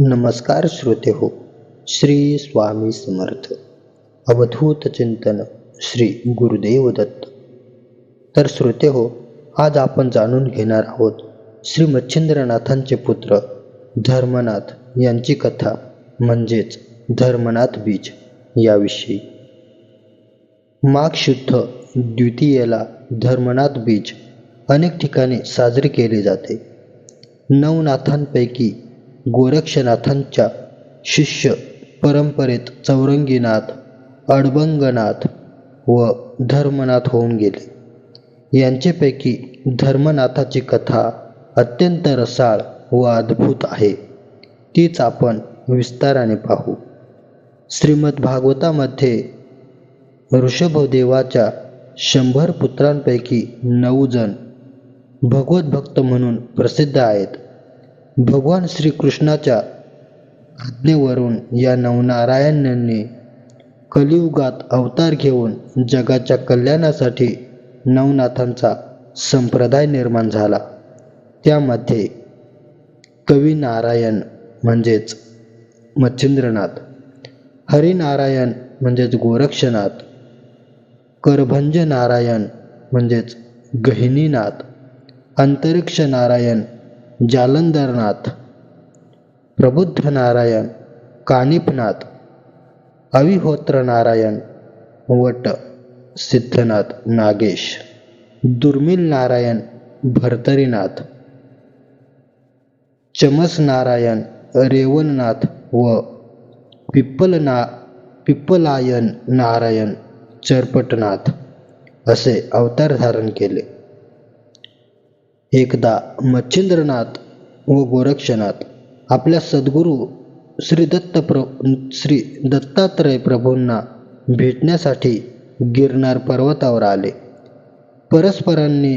नमस्कार श्रोते हो श्री स्वामी समर्थ. अवधूत चिंतन श्री गुरुदेव दत्त. तर श्रोते हो आज आपण जाणून घेणार आहोत श्री मच्छिंद्रनाथांचे पुत्र धर्मनाथ यांची कथा म्हणजेच धर्मनाथ बीज याविषयी. माघ शुद्ध द्वितीयेला धर्मनाथ बीज अनेक ठिकाणी साजरे केले जाते. नवनाथांपैकी गोरक्षनाथांच्या शिष्य परंपरेत चौरंगीनाथ अडबंगनाथ व धर्मनाथ होऊन गेले. यांचेपैकी धर्मनाथाची कथा अत्यंत रसाळ व अद्भुत आहे. तीच आपण विस्ताराने पाहू. श्रीमद भागवतामध्ये ऋषभदेवाच्या शंभर पुत्रांपैकी नऊ जण भगवत भक्त म्हणून प्रसिद्ध आहेत. भगवान श्रीकृष्णाच्या आज्ञेवरून या नवनारायणांनी कलियुगात अवतार घेऊन जगाच्या कल्याणासाठी नवनाथांचा संप्रदाय निर्माण झाला. त्यामध्ये कवी नारायण म्हणजेच मच्छिंद्रनाथ हरिनारायण म्हणजेच गोरक्षनाथ करभंज नारायण म्हणजेच गहिनीनाथ अंतरिक्ष नारायण जालंधरनाथ प्रबुद्ध नारायण कानिपनाथ अविहोत्र नारायण वट सिद्धनाथ नागेश दुर्मिल नारायण भरतरीनाथ चमस नारायण रेवणनाथ व पिप्पलना पिप्पलायन नारायण चरपटनाथ असे अवतार धारण केले. एकदा मच्छिंद्रनाथ व गोरक्षनाथ आपल्या सद्गुरू श्री दत्त प्र श्री दत्तात्रय प्रभूंना भेटण्यासाठी गिरनार पर्वतावर आले. परस्परांनी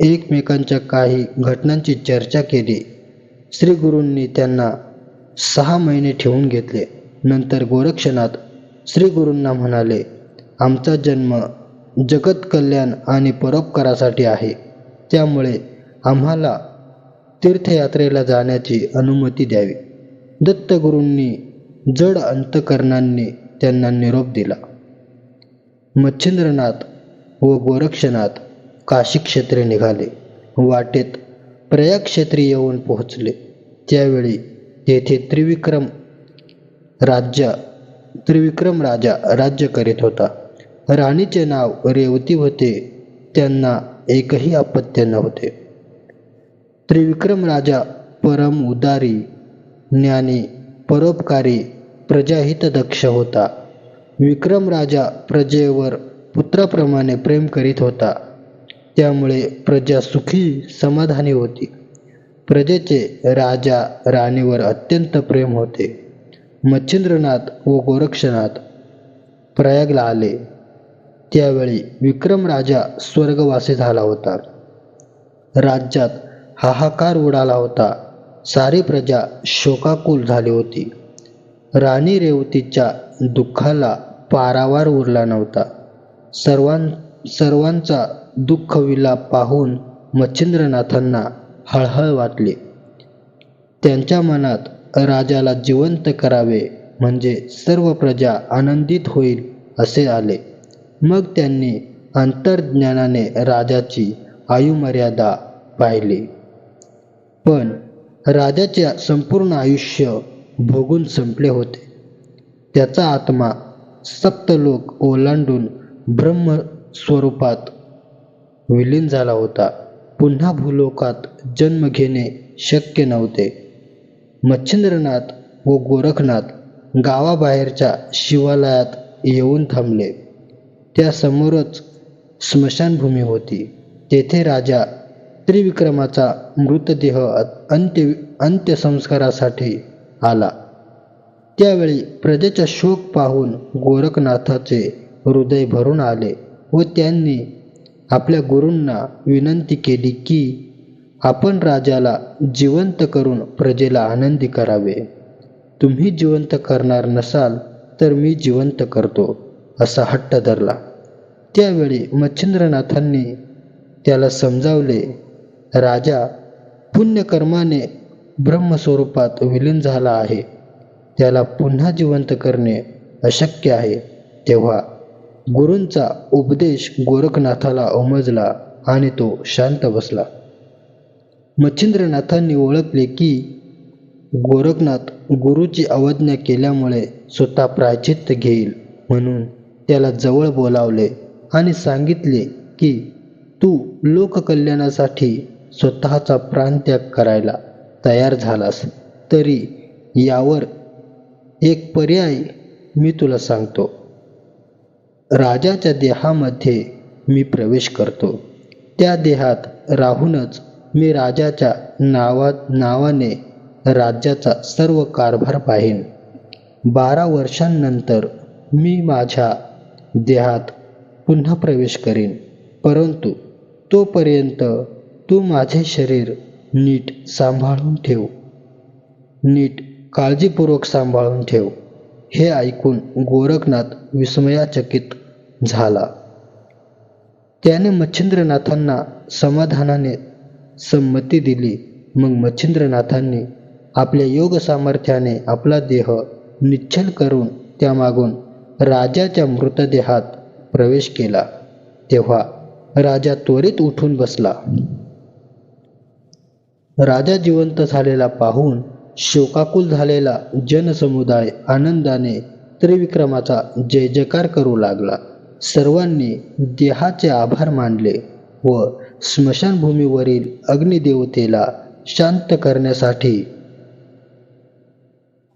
एकमेकांच्या काही घटनांची चर्चा केली. श्री गुरूंनी त्यांना सहा महिने ठेवून घेतले. नंतर गोरक्षनाथ श्री गुरूंना म्हणाले आमचा जन्म जगत कल्याण आणि परोपकारासाठी आहे. त्यामुळे आम्हाला तीर्थयात्रेला जाण्याची अनुमती द्यावी. दत्तगुरूंनी जड अंतकरणांनी त्यांना निरोप दिला. मच्छिंद्रनाथ व गोरक्षनाथ काशी क्षेत्रे निघाले. वाटेत प्रयाग क्षेत्री येऊन पोहोचले. त्यावेळी तेथे त्रिविक्रम राज्य त्रिविक्रम राजा राज्य करीत होता. राणीचे नाव रेवती होते. त्यांना एकही अपत्य नव्हते. त्रिविक्रम राजा परम उदारी ज्ञानी परोपकारी प्रजाहित दक्ष होता. विक्रम राजा प्रजेवर पुत्राप्रमाणे प्रेम करीत होता. त्यामुळे प्रजा सुखी समाधानी होती. प्रजेचे राजा राणीवर अत्यंत प्रेम होते. मच्छिंद्रनाथ व गोरक्षनाथ प्रयागला आले. त्यावेळी विक्रम राजा स्वर्गवासी झाला होता. राज्यात हाहाकार उडाला होता. सारी प्रजा शोकाकुल झाली होती. राणी रेवतीच्या दुःखाला पारावार उरला नव्हता. सर्वां सर्वांचा दुःख विलाप पाहून मच्छिंद्रनाथांना हळहळ वाटली. त्यांच्या मनात राजाला जिवंत करावे म्हणजे सर्व प्रजा आनंदित होईल असे आले. मग त्यांनी अंतर्ज्ञानाने राजाची आयुमर्यादा पाहिली. पण राजाचे संपूर्ण आयुष्य भोगून संपले होते. त्याचा आत्मा सप्तलोक ओलांडून ब्रह्म स्वरूपात विलीन झाला होता. पुन्हा भूलोकात जन्म घेणे शक्य नव्हते. मच्छिंद्रनाथ व गोरखनाथ गावाबाहेरच्या शिवालयात येऊन थांबले. त्यासमोरच स्मशानभूमी होती. तेथे राजा त्रिविक्रमाचा मृतदेह अंत्य अंत्यसंस्कारासाठी आला. त्यावेळी प्रजेचा शोक पाहून गोरखनाथाचे हृदय भरून आले व त्यांनी आपल्या गुरूंना विनंती केली की आपण राजाला जिवंत करून प्रजेला आनंदी करावे. तुम्ही जिवंत करणार नसाल तर मी जिवंत करतो. असा हट्ट धरला. त्यावेळी मच्छिंद्रनाथांनी त्याला समजावले राजा पुण्यकर्माने ब्रह्मस्वरूपात विलीन झाला आहे. त्याला पुन्हा जिवंत करणे अशक्य आहे. तेव्हा गुरूंचा उपदेश गोरखनाथाला उमजला आणि तो शांत बसला. मच्छिंद्रनाथांनी ओळखले की गोरखनाथ गुरुची अवज्ञा केल्यामुळे स्वतः प्रायचित्त घेईल म्हणून त्याला जवळ बोलावले आणि सांगितले की तू लोककल्याणासाठी स्वतःचा प्राणत्याग करायला तयार झालास. तरी यावर एक पर्याय मी तुला सांगतो. राजाच्या देहामध्ये मी प्रवेश करतो. त्या देहात राहूनच मी राजाच्या नावा नावाने राज्याचा सर्व कारभार पाहीन. बारा वर्षांनंतर मी माझ्या देहात पुन्हा प्रवेश करीन. परंतु तोपर्यंत तू माझे शरीर नीट सांभाळून ठेव. नीट काळजीपूर्वक सांभाळून ठेव. हे ऐकून गोरखनाथ विस्मयाचकित झाला. त्याने मच्छिंद्रनाथांना समाधानाने संमती दिली. मग मच्छिंद्रनाथांनी आपल्या योग सामर्थ्याने आपला देह निश्चल करून त्यामागून राजाच्या मृतदेहात प्रवेश केला. तेव्हा राजा त्वरित उठून बसला. राजा जिवंत झालेला पाहून शोकाकुल झालेला जनसमुदाय आनंदाने त्रिविक्रमाचा जय जयकार करू लागला. सर्वांनी देहाचे आभार मानले व स्मशानभूमीवरील अग्निदेवतेला शांत करण्यासाठी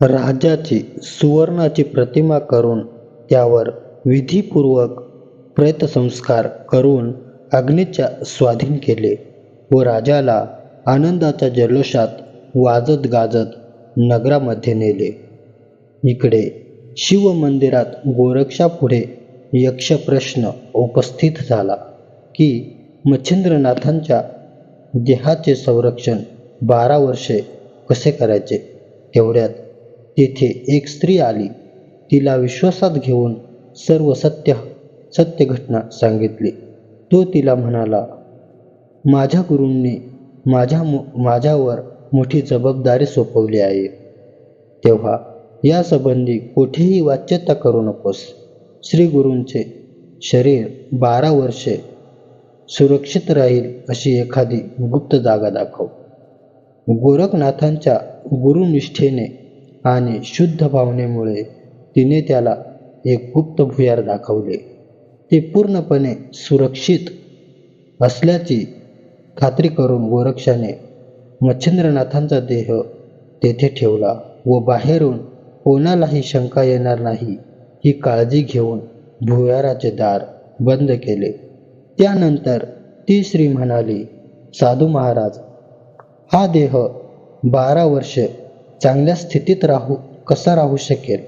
राजाची सुवर्णाची प्रतिमा करून त्यावर विधीपूर्वक प्रेतसंस्कार करून अग्नीच्या स्वाधीन केले व राजाला आनंदाच्या जल्लोषात वाजत गाजत नगरामध्ये नेले. इकडे शिवमंदिरात गोरक्षापुढे यक्षप्रश्न उपस्थित झाला की मच्छिंद्रनाथांच्या देहाचे संरक्षण बारा वर्षे कसे करायचे? तेवढ्यात तेथे एक स्त्री आली. तिला विश्वासात घेऊन सर्व सत्य सत्य घटना सांगितली. तो तिला म्हणाला माझ्या गुरूंनी माझ्या माझ्यावर मोठी जबाबदारी सोपवली आहे. तेव्हा या संबंधी कुठेही वाच्यता करू नकोस. श्री गुरूंचे शरीर बारा वर्षे सुरक्षित राहील अशी एखादी गुप्त जागा दाखव. गोरखनाथांच्या गुरुनिष्ठेने आणि शुद्ध भावनेमुळे तिने त्याला एक गुप्त भुयार दाखवले. ते पूर्णपणे सुरक्षित असल्याची खात्री करून गोरक्षाने मच्छिंद्रनाथांचा देह तेथे ठेवला व बाहेरून कोणालाही शंका येणार नाही ही काळजी घेऊन भुयाराचे दार बंद केले. त्यानंतर ती श्री म्हणाली साधू महाराज हा देह बारा वर्षे चांगल्या स्थितीत राहू कसा राहू शकेल?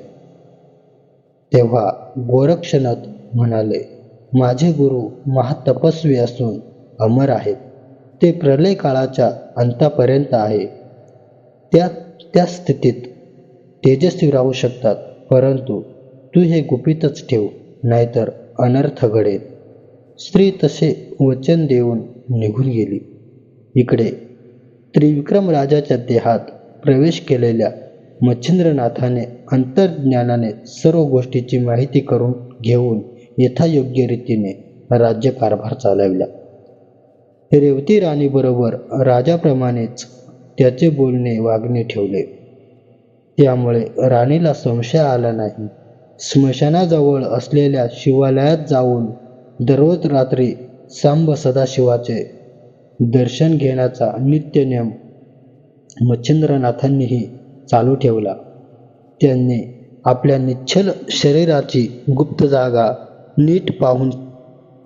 तेव्हा गोरक्षनाथ म्हणाले माझे गुरु महातपस्वी असून अमर आहेत. ते प्रलय काळाच्या अंतापर्यंत आहे. त्या त्या स्थितीत तेजस्वी राहू शकतात परंतु तू हे गुपितच ठेव नाहीतर अनर्थ घडेल. स्त्री तसे वचन देऊन निघून गेली. इकडे त्रिविक्रम राजाच्या देहात प्रवेश केलेल्या मच्छिंद्रनाथाने अंतर्ज्ञानाने सर्व गोष्टीची माहिती करून घेऊन यथायोग्य रीतीने राज्यकारभार चालविला. रेवती राणीबरोबर राजाप्रमाणेच त्याचे बोलणे वागणे ठेवले. त्यामुळे राणीला संशय आला नाही. स्मशानाजवळ असलेल्या शिवालयात जाऊन दररोज रात्री सांब सदाशिवाचे दर्शन घेण्याचा नित्यनियम मच्छिंद्रनाथांनीही चालू ठेवला. त्यांनी आपल्या निच्छल शरीराची गुप्त जागा नीट पाहून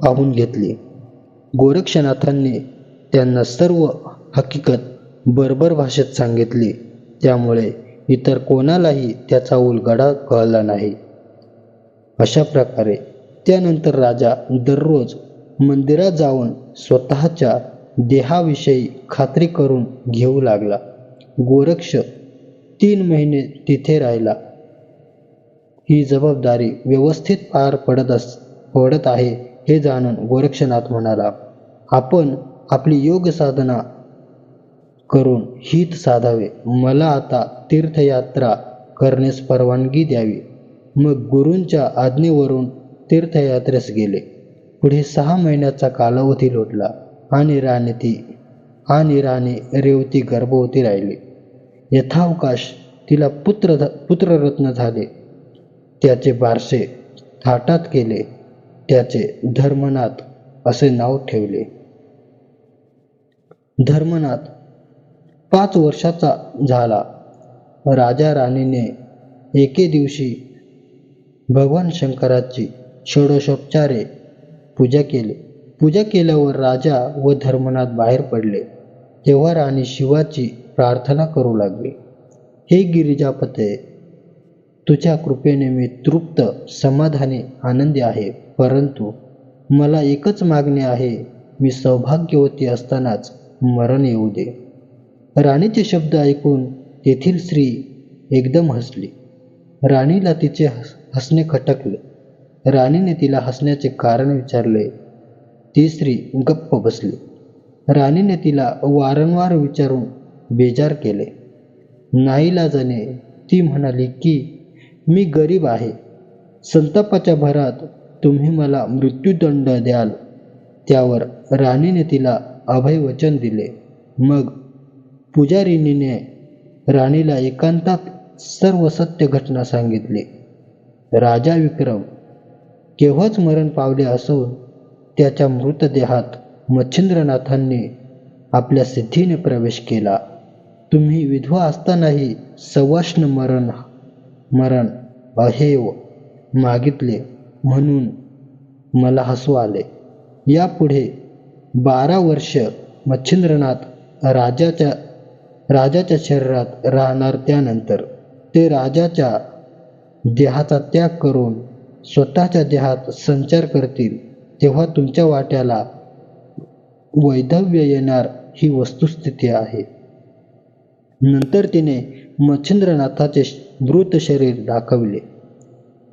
पाहून घेतली. गोरक्षनाथांनी त्यांना सर्व हकीकत बरोबर भाषेत सांगितली. त्यामुळे इतर कोणालाही त्याचा उलगडा कळला नाही. अशा प्रकारे त्यानंतर राजा दररोज मंदिरात जाऊन स्वतःच्या देहाविषयी खात्री करून घेऊ लागला. गोरक्ष तीन महिने तिथे राहिला. ही जबाबदारी व्यवस्थित पार पडत अस पडत आहे हे जाणून गोरक्षनाथ म्हणाला आपण आपली योग साधना करून हित साधावे. मला आता तीर्थयात्रा करण्यास परवानगी द्यावी. मग गुरूंच्या आज्ञेवरून तीर्थयात्रेस गेले. पुढे सहा महिन्याचा कालावधी लोटला आणि राणी ती आणि राणी रेवती गर्भवती राहिली. यथावकाश तिला पुत्र पुत्ररत्न झाले. त्याचे बारसे थाटात केले. त्याचे धर्मनाथ असे नाव ठेवले. धर्मनाथ पाच वर्षाचा झाला. राजा राणीने एके दिवशी भगवान शंकराची षोडशोपचारे पूजा केली. पूजा केल्यावर राजा व धर्मनाथ बाहेर पडले. तेव्हा राणी शिवाची प्रार्थना करू लागली. हे गिरिजापते तुझ्या कृपेने मी तृप्त समाधानी आनंदी आहे. परंतु मला एकच मागणी आहे मी सौभाग्यवती असतानाच मरण येऊ दे. राणीचे शब्द ऐकून तेथील स्त्री एकदम हसली. राणीला तिचे हस हसणे खटकले. राणीने तिला हसण्याचे कारण विचारले. ती स्त्री गप्प बसली. राणीने तिला वारंवार विचारून बेजार केले. नाईलाजाने ती म्हणाली की मी गरीब आहे. संतापाच्या भरात तुम्ही मला मृत्यूदंड द्याल. त्यावर राणीने तिला अभयवचन दिले. मग पुजारिणीने राणीला एकांतात सर्व सत्य घटना सांगितली. राजा विक्रम केव्हाच मरण पावले असून त्याच्या मृतदेहात मच्छिंद्रनाथांनी आपल्या सिद्धीने प्रवेश केला. तुम्ही विधवा असतानाही सवाष्ण मरण मरण अहेव मागितले म्हणून मला हसू आले. यापुढे बारा वर्ष मच्छिंद्रनाथ राजाच्या राजाच्या शरीरात राहणार त्यानंतर ते राजाच्या देहाचा त्याग करून स्वतःच्या देहात संचार करतील तेव्हा तुमच्या वाट्याला वैधव्य येणार ही वस्तुस्थिती आहे. नंतर तिने मच्छिंद्रनाथाचे मृत शरीर दाखवले.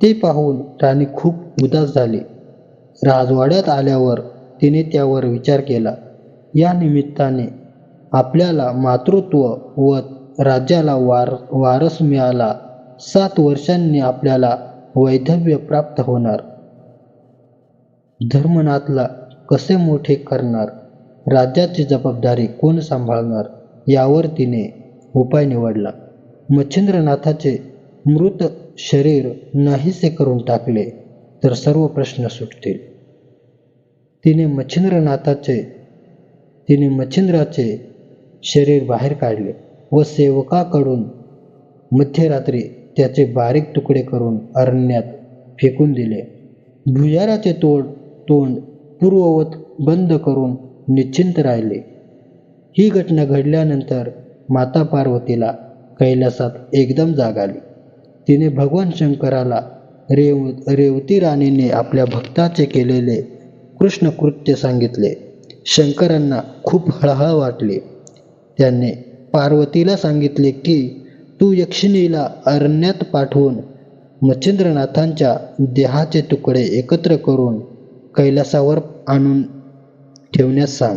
ते पाहून राणी खूप उदास झाली. राजवाड्यात आल्यावर तिने त्यावर विचार केला. या निमित्ताने आपल्याला मातृत्व व राज्याला वार वारस मिळाला. सात वर्षांनी आपल्याला वैधव्य प्राप्त होणार. धर्मनाथला कसे मोठे करणार? राज्याची जबाबदारी कोण सांभाळणार? यावर तिने उपाय निवडला. मच्छिंद्रनाथाचे मृत शरीर नाहीसे करून टाकले तर सर्व प्रश्न सुटतील. तिने मच्छिंद्रनाथाचे तिने मच्छिंद्राचे शरीर बाहेर काढले व सेवकाकडून मध्यरात्री त्याचे बारीक तुकडे करून अरण्यात फेकून दिले. भुजाराचे तोड तोंड पूर्ववत बंद करून निश्चिंत राहिले. ही घटना घडल्यानंतर माता पार्वतीला कैलासात एकदम जाग आली तिने भगवान शंकराला रेव रेवती राणीने आपल्या भक्ताचे केलेले कृष्णकृत्य सांगितले. शंकरांना खूप हळहळ वाटले. त्यांनी पार्वतीला सांगितले की तू यक्षिणीला अरण्यात पाठवून मच्छिंद्रनाथांच्या देहाचे तुकडे एकत्र करून कैलासावर आणून ठेवण्यास सांग.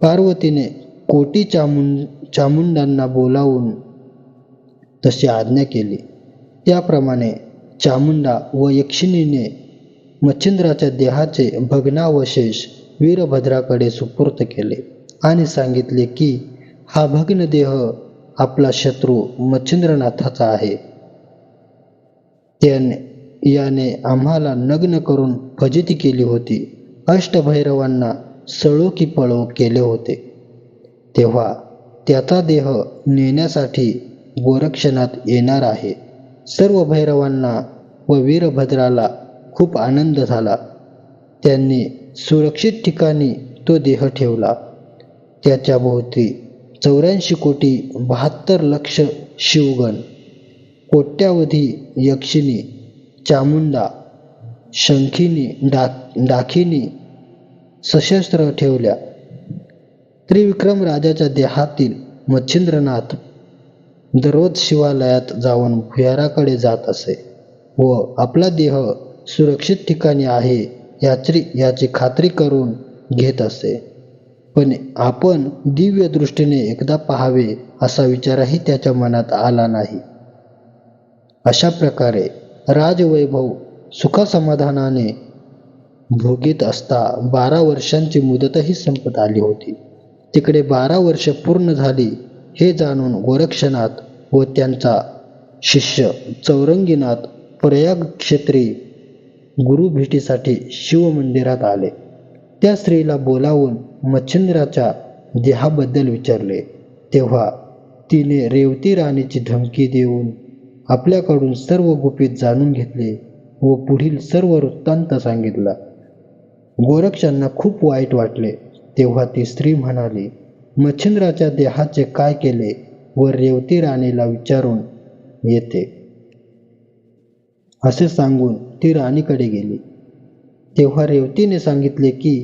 पार्वतीने कोटी चामुं चामुंडांना बोलावून तशी आज्ञा केली. त्याप्रमाणे चामुंडा व यक्षिणीने मच्छिंद्राच्या देहाचे भग्नावशेष वीरभद्राकडे सुपूर्त केले आणि सांगितले की हा भग्न देह आपला शत्रू मच्छिंद्रनाथाचा आहे. त्याने याने आम्हाला नग्न करून फजिती केली होती. अष्टभैरवांना सळो की पळो केले होते. तेव्हा त्याचा देह नेण्यासाठी गोरक्षणात येणार आहे. सर्व भैरवांना व वीरभद्राला खूप आनंद झाला. त्यांनी सुरक्षित ठिकाणी तो देह ठेवला. त्याच्या भोवती चौऱ्याऐंशी कोटी बहात्तर लक्ष शिवगण कोट्यावधी यक्षिणी चामुंडा शंखिनी डा डाखिनी सशस्त्र ठेवल्या. त्रिविक्रम राजाच्या देहातील मच्छिंद्रनाथ दररोज शिवालयात जाऊन भुयाराकडे जात असे व आपला देह सुरक्षित ठिकाणी आहे याची याची खात्री करून घेत असे. पण आपण दिव्य दृष्टीने एकदा पाहावे असा विचारही त्याच्या मनात आला नाही. अशा प्रकारे राजवैभव सुखसमाधानाने भोगीत असता बारा वर्षांची मुदतही संपत आली होती. तिकडे बारा वर्ष पूर्ण झाली हे जाणून गोरक्षनाथ व त्यांचा शिष्य चौरंगीनाथ प्रयाग क्षेत्री गुरु भेटीसाठी शिवमंदिरात आले. त्या स्त्रीला बोलावून मच्छिंद्राच्या देहाबद्दल विचारले. तेव्हा तिने रेवती राणीची धमकी देऊन आपल्याकडून सर्व गुपित जाणून घेतले व पुढील सर्व वृत्तांत सांगितला. गोरक्षांना खूप वाईट वाटले. तेव्हा ती स्त्री म्हणाली मच्छिंद्राच्या देहाचे काय केले व रेवती राणीला विचारून येते. असे सांगून ती राणीकडे गेली. तेव्हा रेवतीने सांगितले की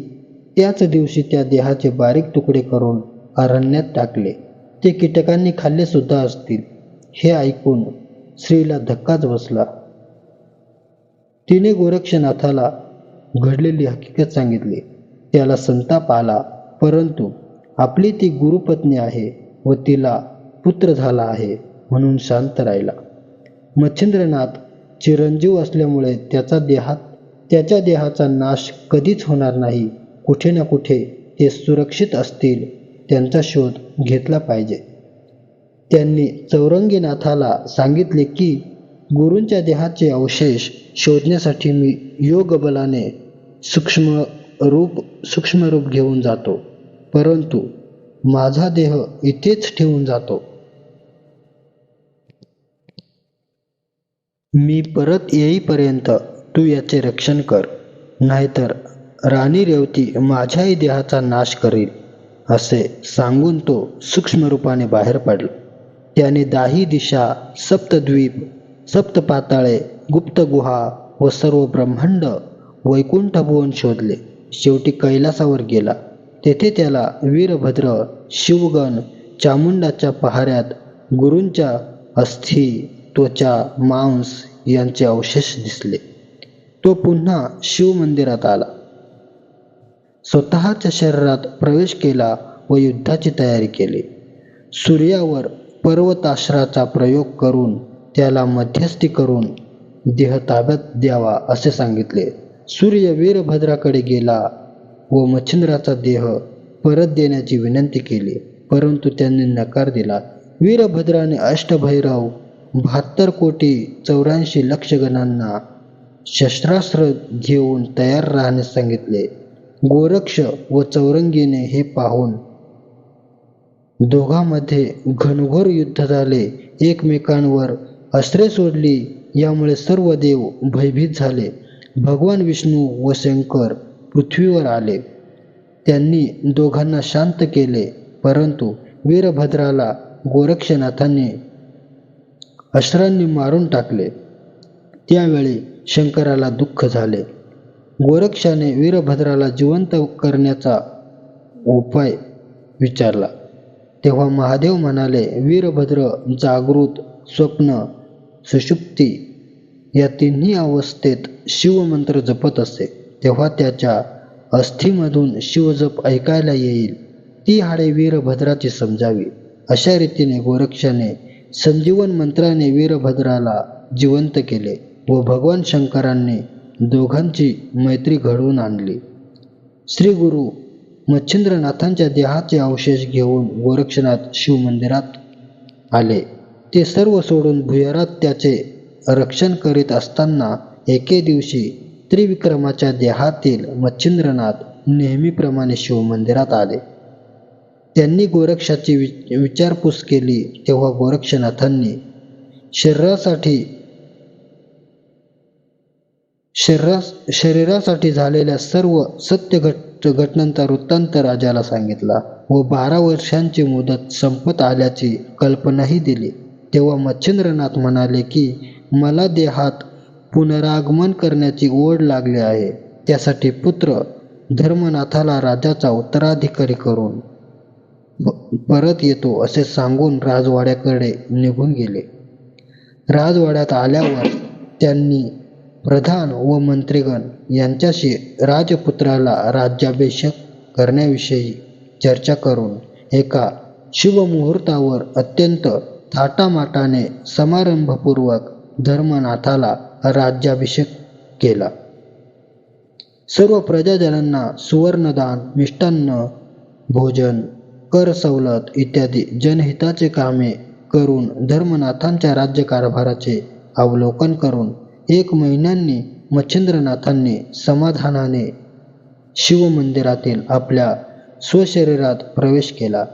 त्याच दिवशी त्या देहाचे बारीक तुकडे करून अरण्यात टाकले. ते कीटकांनी खाल्ले सुद्धा असतील. हे ऐकून स्त्रीला धक्काच बसला. तिने गोरक्षनाथाला घडलेली हकीकत सांगितली. त्याला संताप आला. परंतु आपली ती गुरुपत्नी आहे व तिला पुत्र झाला आहे म्हणून शांत राहिला. मच्छिंद्रनाथ चिरंजीव असल्यामुळे त्याचा देहात त्याच्या देहाचा नाश कधीच होणार नाही. कुठे ना कुठे ते सुरक्षित असतील त्यांचा शोध घेतला पाहिजे. त्यांनी चौरंगीनाथाला सांगितले की गुरूंच्या देहाचे अवशेष शोधण्यासाठी मी योग बलाने सूक्ष्म रूप सूक्ष्म रूप घेऊन जातो. परंतु माझा देह इथेच ठेवून जातो. मी परत येईपर्यंत तू याचे रक्षण कर नाहीतर राणी रेवती माझ्याही देहाचा नाश करील असे सांगून तो सूक्ष्म रूपाने बाहेर पडला. त्याने दाही दिशा सप्तद्वीप सप्तपाताळे गुप्त गुहा व सर्व ब्रह्मांड वैकुंठभुवन शोधले. शेवटी कैलासावर गेला. तेथे त्याला वीरभद्र शिवगण चामुंडाच्या पहाऱ्यात गुरूंच्या अस्थी त्वचा मांस यांचे अवशेष दिसले. तो पुन्हा शिवमंदिरात आला. स्वतःच्या शरीरात प्रवेश केला व युद्धाची तयारी केली. सूर्यावर पर्वताश्राचा प्रयोग करून त्याला मध्यस्थी करून देह ताब्यात द्यावा असे सांगितले. सूर्य वीरभद्राकडे गेला व मच्छिंद्राचा देह परत देण्याची विनंती केली. परंतु त्यांनी नकार दिला. वीरभद्राने अष्टभैरव बहात्तर कोटी चौऱ्याऐंशी लक्षगणांना शस्त्रास्त्र घेऊन तयार राहण्यास सांगितले. गोरक्ष व चौरंगीने हे पाहून दोघांमध्ये घनघोर युद्ध झाले. एकमेकांवर अस्त्रे सोडली. यामुळे सर्व देव भयभीत झाले. भगवान विष्णू व शंकर पृथ्वीवर आले. त्यांनी दोघांना शांत केले परंतु वीरभद्राला गोरक्षनाथांनी अश्रांनी मारून टाकले. त्यावेळी शंकराला दुःख झाले. गोरक्षाने वीरभद्राला जिवंत करण्याचा उपाय विचारला. तेव्हा महादेव म्हणाले वीरभद्र जागृत स्वप्न सुषुप्ती या तिन्ही अवस्थेत शिवमंत्र जपत असे. तेव्हा त्याच्या अस्थीमधून शिवजप ऐकायला येईल. ती हाडे वीरभद्राची समजावी. अशा रीतीने गोरक्षाने संजीवन मंत्राने वीरभद्राला जिवंत केले व भगवान शंकरांनी दोघांची मैत्री घडवून आणली. श्री गुरु मच्छिंद्रनाथांच्या देहाचे अवशेष घेऊन गोरक्षनाथ शिवमंदिरात आले. ते सर्व सोडून भुयारात त्याचे रक्षण करीत असताना एके दिवशी त्रिविक्रमाच्या देहातील मच्छिंद्रनाथ नेहमीप्रमाणे शिवमंदिरात आले. त्यांनी गोरक्षाची वि विचारपूस केली तेव्हा गोरक्षनाथांनी शरीरासाठी शरीरा शरीरासाठी झालेल्या सर्व सत्य घट घटनांचा वृत्तांत राजाला सांगितला व बारा वर्षांची मुदत संपत आल्याची कल्पनाही दिली. तेव्हा मच्छिंद्रनाथ म्हणाले की मला देहात पुनरागमन करण्याची ओढ लागली आहे. त्यासाठी पुत्र धर्मनाथाला राजाचा उत्तराधिकारी करून परत येतो असे सांगून राजवाड्याकडे निघून गेले. राजवाड्यात आल्यावर त्यांनी प्रधान व मंत्रीगण यांच्याशी राजपुत्राला राज्याभिषेक करण्याविषयी चर्चा करून एका शुभमुहूर्तावर अत्यंत थाटामाटाने समारंभपूर्वक धर्मनाथाला राज्याभिषेक केला. सर्व प्रजाजनांना सुवर्णदान मिष्टान्न भोजन कर सवलत इत्यादी जनहिताचे कामे करून धर्मनाथांच्या राज्यकारभाराचे अवलोकन करून एक महिन्यांनी मच्छिंद्रनाथांनी समाधानाने शिवमंदिरातील आपल्या स्वशरीरात प्रवेश केला.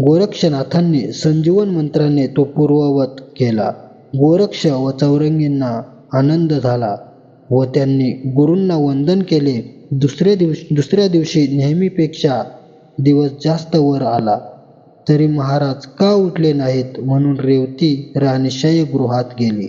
गोरक्षनाथांनी संजीवन मंत्राने तो पूर्ववत केला. गोरक्ष व चौरंगींना आनंद झाला व त्यांनी गुरूंना वंदन केले. दुसरे दिवशी दुसऱ्या दिवशी नेहमीपेक्षा दिवस जास्त वर आला. तरी महाराज का उठले नाहीत म्हणून रेवती राणी शयगृहात गेली.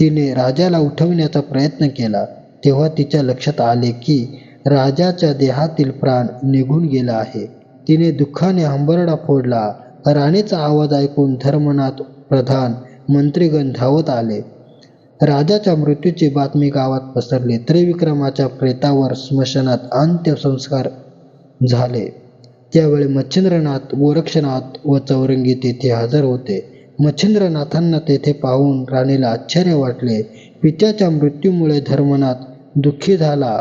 तिने राजाला उठवण्याचा प्रयत्न केला. तेव्हा तिच्या लक्षात आले की राजाच्या देहातील प्राण निघून गेला आहे. तिने दुःखाने हंबरडा फोडला. राणीचा आवाज ऐकून धर्मनाथ प्रधान मंत्रीगण धावत आले. राजाच्या मृत्यूची बातमी गावात पसरली. त्रिविक्रमाच्या प्रेतावर स्मशानात अंत्यसंस्कार झाले. त्यावेळी मच्छिंद्रनाथ गोरक्षनाथ व चौरंगी तेथे हजर होते. मच्छिंद्रनाथांना तेथे पाहून राणीला आश्चर्य वाटले. पित्याच्या मृत्यूमुळे धर्मनाथ दुःखी झाला.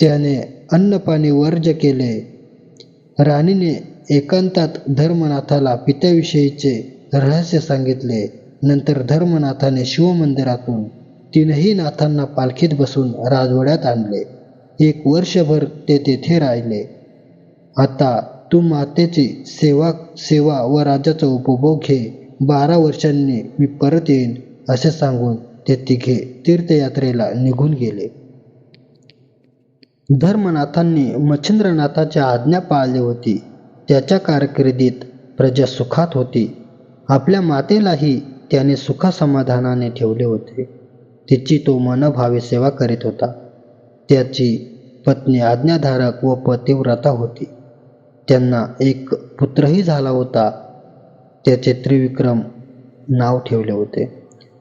त्याने अन्नपाणी वर्ज केले. राणीने एकांतात धर्मनाथाला पित्याविषयीचे रहस्य सांगितले. नंतर धर्मनाथाने शिवमंदिरातून तीनही नाथांना पालखीत बसून राजवाड्यात आणले. एक वर्षभर ते तेथे राहिले. आता तू मातेची सेवा सेवा व राजाचा उपभोग घे. बारा वर्षांनी मी परत येईन असे सांगून ते तिघे तीर्थयात्रेला निघून गेले. धर्मनाथांनी मच्छिंद्रनाथाची आज्ञा पाळली होती. त्याच्या कारकिर्दीत प्रजा सुखात होती. आपल्या मातेलाही त्याने सुखासमाधानाने ठेवले होते. तिची तो मनभावे सेवा करीत होता. त्याची पत्नी आज्ञाधारक व पतिव्रता होती. त्यांना एक पुत्रही झाला होता. त्याचे त्रिविक्रम नाव ठेवले होते.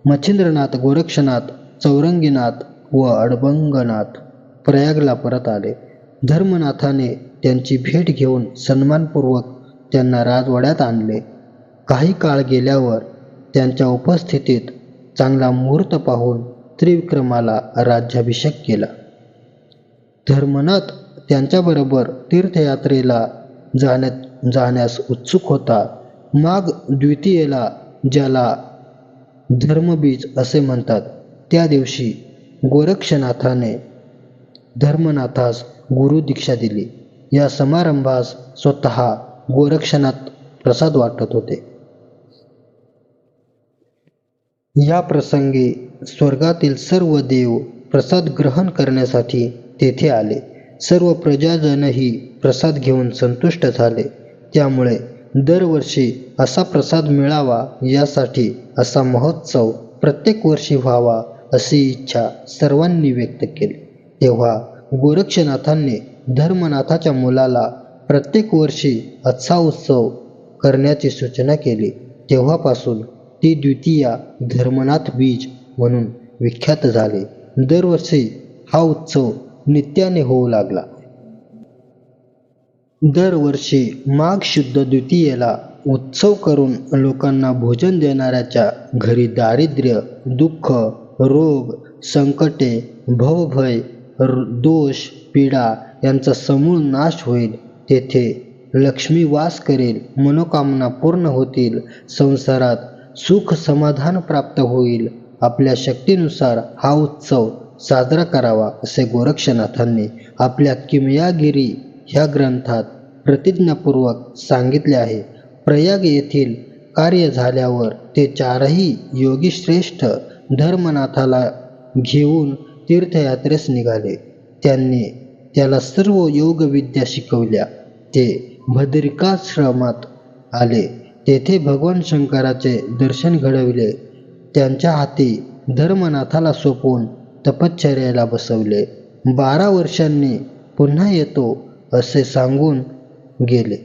मच्छिंद्रनाथ गोरक्षनाथ चौरंगीनाथ व अडबंगनाथ प्रयागला परत आले. धर्मनाथाने त्यांची भेट घेऊन सन्मानपूर्वक त्यांना राजवाड्यात आणले. काही काळ गेल्यावर त्यांच्या उपस्थितीत चांगला मुहूर्त पाहून त्रिविक्रमाला राज्याभिषेक केला. धर्मनाथ त्यांच्याबरोबर तीर्थयात्रेला जाण्यात जाण्यास उत्सुक होता. माघ द्वितीयेला ज्याला धर्मबीज असे म्हणतात त्या दिवशी गोरक्षनाथाने धर्मनाथास गुरु दीक्षा दिली. या समारंभास स्वतः गोरक्षनाथ प्रसाद वाटत होते. या प्रसंगी स्वर्गातील सर्व देव प्रसाद ग्रहण करण्यासाठी तेथे आले. सर्व प्रजाजनही प्रसाद घेऊन संतुष्ट झाले. त्यामुळे दरवर्षी असा प्रसाद मिळावा यासाठी असा महोत्सव प्रत्येक वर्षी व्हावा अशी इच्छा सर्वांनी व्यक्त केली. तेव्हा गोरक्षनाथांनी धर्मनाथाच्या मुलाला प्रत्येक वर्षी असा उत्सव करण्याची सूचना केली. तेव्हापासून ते द्वितीया धर्मनाथ बीज म्हणून विख्यात झाले. दरवर्षी हा उत्सव नित्याने होऊ लागला. दरवर्षी माघ शुद्ध द्वितीयेला उत्सव करून लोकांना भोजन देणाऱ्याच्या घरी दारिद्र्य दुःख रोग संकटे भवभय दोष पीडा यांचा समूळ नाश होईल. तेथे लक्ष्मी वास करेल मनोकामना पूर्ण होतील संसारात सुख समाधान प्राप्त होईल. आपल्या शक्तीनुसार हा उत्सव साजरा करावा असे गोरक्षनाथांनी आपल्या किमयागिरी ह्या ग्रंथात प्रतिज्ञापूर्वक सांगितले आहे. प्रयाग येथील कार्य झाल्यावर ते चारही योगी श्रेष्ठ धर्मनाथाला घेऊन तीर्थयात्रेस निघाले. त्यांनी त्याला सर्व योगविद्या शिकवल्या. ते भद्रिकाश्रमात आले. तेथे भगवान शंकराचे दर्शन घडविले. त्यांच्या हाती धर्मनाथाला सोपवून तपश्चर्याला बसवले. बारा वर्षांनी पुन्हा येतो असे सांगून गेले.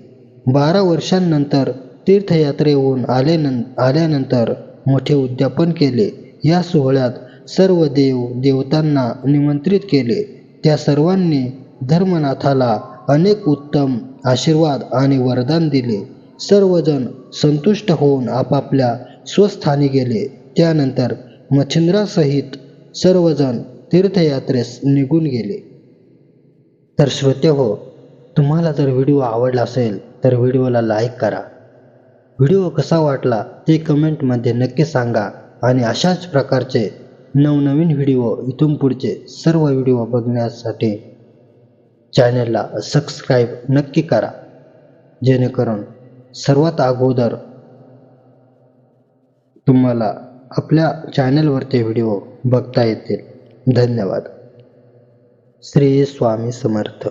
बारा वर्षांनंतर तीर्थयात्रेहून आले आल्यानंतर मोठे उद्यापन केले. या सोहळ्यात सर्व देव देवतांना निमंत्रित केले. त्या सर्वांनी धर्मनाथाला अनेक उत्तम आशीर्वाद आणि वरदान दिले. सर्वजण संतुष्ट होऊन आपापल्या स्वस्थानी गेले. त्यानंतर मच्छिंद्रासहित सर्वजण तीर्थयात्रेस निघून गेले. तर श्रोते हो तुम्हाला जर व्हिडिओ आवडला असेल तर व्हिडिओला लाईक करा. व्हिडिओ कसा वाटला ते कमेंटमध्ये नक्की सांगा आणि अशाच प्रकारचे नवनवीन व्हिडिओ इथून पुढचे सर्व व्हिडिओ बघण्यासाठी चॅनलला सबस्क्राईब नक्की करा. जेणेकरून सर्वात अगोदर तुम्हाला आपल्या चॅनलवरचे व्हिडिओ बघता येतील. धन्यवाद. श्री स्वामी समर्थ.